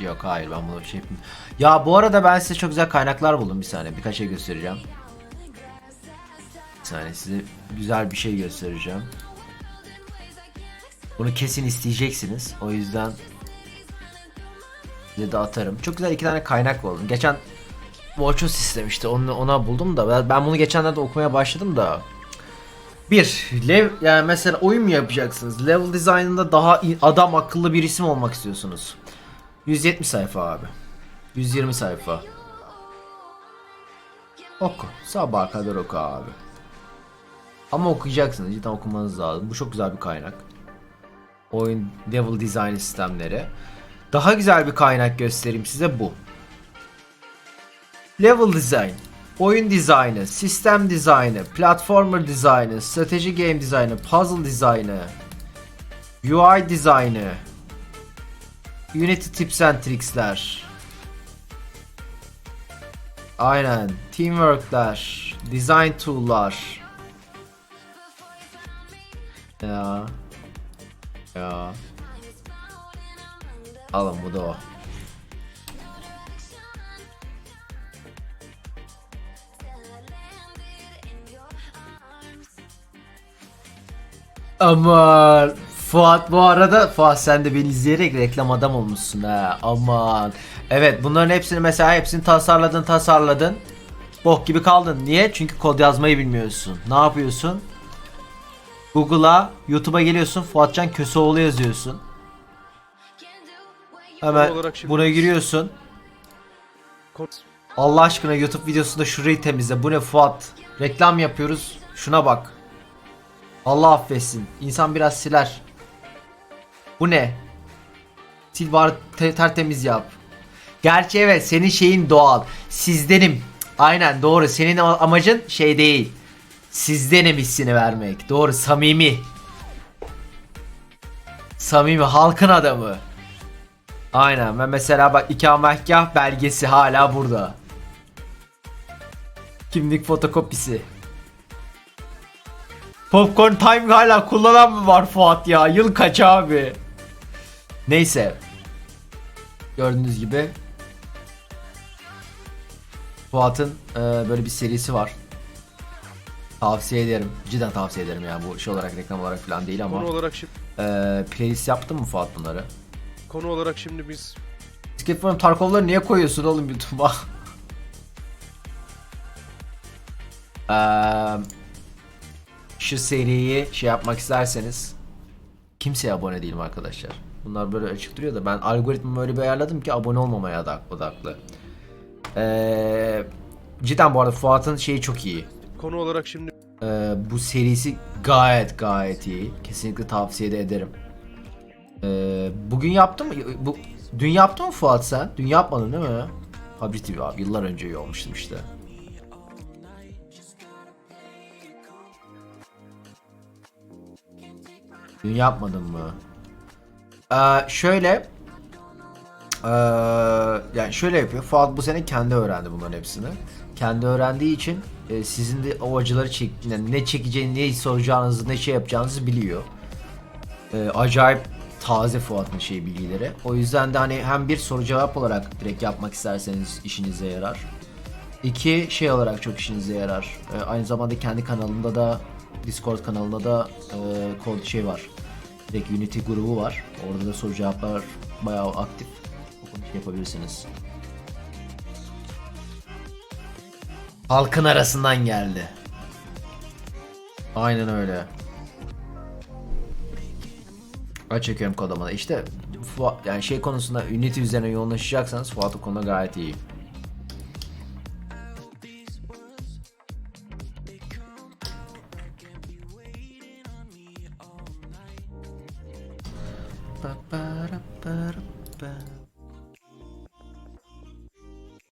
şey yok. Hayır ben bunu şey yapayım. Ya bu arada ben size çok güzel kaynaklar buldum bir saniye. Birkaç şey göstereceğim. Bir saniye size güzel bir şey göstereceğim. Bunu kesin isteyeceksiniz. O yüzden size de atarım. Çok güzel iki tane kaynak buldum. Geçen Watchos istemişti. Onu, ona buldum da ben, bunu geçenlerde okumaya başladım da. Bir, lev, yani mesela oyun mu yapacaksınız? Level design'ında daha adam akıllı bir isim olmak istiyorsunuz. 170 sayfa abi. 120 sayfa. Oku. Sabaha kadar oku abi. Ama okuyacaksınız. Cidden okumanız lazım. Bu çok güzel bir kaynak. Oyun level design sistemleri. Daha güzel bir kaynak göstereyim size bu. Level design, oyun dizaynı, sistem dizaynı, platformer dizaynı, strateji game dizaynı, puzzle dizaynı, UI dizaynı, Unity tips and tricks'ler. Aynen, teamwork'ler, design tool'lar. Ya. Ya. Alın bu da o. Aman Fuat bu arada Fuat sen de beni izleyerek reklam adam olmuşsun ha aman Evet bunların hepsini mesela hepsini tasarladın tasarladın Bok gibi kaldın niye? Çünkü kod yazmayı bilmiyorsun Ne yapıyorsun? Google'a YouTube'a geliyorsun Fuatcan Köseoğlu yazıyorsun Hemen şimdi- buna giriyorsun Allah aşkına YouTube videosunda şurayı temizle. Bu ne Fuat? Reklam yapıyoruz. Şuna bak. Allah affetsin. İnsan biraz siler. Bu ne? Sil bari te- tertemiz yap. Gerçi evet senin şeyin doğal. Sizdenim. Aynen doğru. Senin amacın şey değil. Sizdenim hissini vermek. Doğru samimi. Samimi halkın adamı. Aynen ben mesela bak ikametgah belgesi hala burada. Kimlik fotokopisi. Popcorn Time hala kullanan mı var Fuat ya? Yıl kaç abi? Neyse. Gördüğünüz gibi Fuat'ın e, böyle bir serisi var. Tavsiye ederim. Cidden tavsiye ederim yani bu şey olarak reklam olarak falan değil ama. Konu olarak şimdi E, playlist yaptın mı Fuat bunları? konu olarak şimdi biz Skatform Tarkov'ları niye koyuyorsun oğlum YouTube'a? Eee, şu seriyi şey yapmak isterseniz kimseye abone değilim arkadaşlar. Bunlar böyle açık duruyor da ben algoritmamı öyle bir ayarladım ki abone olmamaya da odaklı. Eee cidden bu arada Fuat'ın şeyi çok iyi. konu olarak şimdi Ee, bu serisi gayet gayet iyi. Kesinlikle tavsiye de ederim. Ee, bugün yaptın mı? Bu dün yaptın mı Fuat sen? Dün yapmadın değil mi? Fabri TV abi yıllar önce iyi olmuştum işte. Dün yapmadın mı? Ee, şöyle ee, yani şöyle yapıyor. Fuat bu sene kendi öğrendi bunların hepsini. Kendi öğrendiği için e, sizin de o acıları çek, yani ne çekeceğini, ne soracağınızı, ne şey yapacağınızı biliyor. E, acayip taze Fuat'ın şey bilgileri. O yüzden de hani hem bir soru cevap olarak direkt yapmak isterseniz işinize yarar. İki şey olarak çok işinize yarar. E, aynı zamanda kendi kanalında da Discord kanalında da e, kod şey var. Direkt Unity grubu var. Orada da soru cevaplar bayağı aktif. O konuda şey yapabilirsiniz. Halkın arasından geldi. Aynen öyle. Aç çekiyorum kodamada. İşte yani şey konusunda Unity üzerine yoğunlaşacaksanız Fuat konuda gayet iyi. Ba ba ra ba ra ba.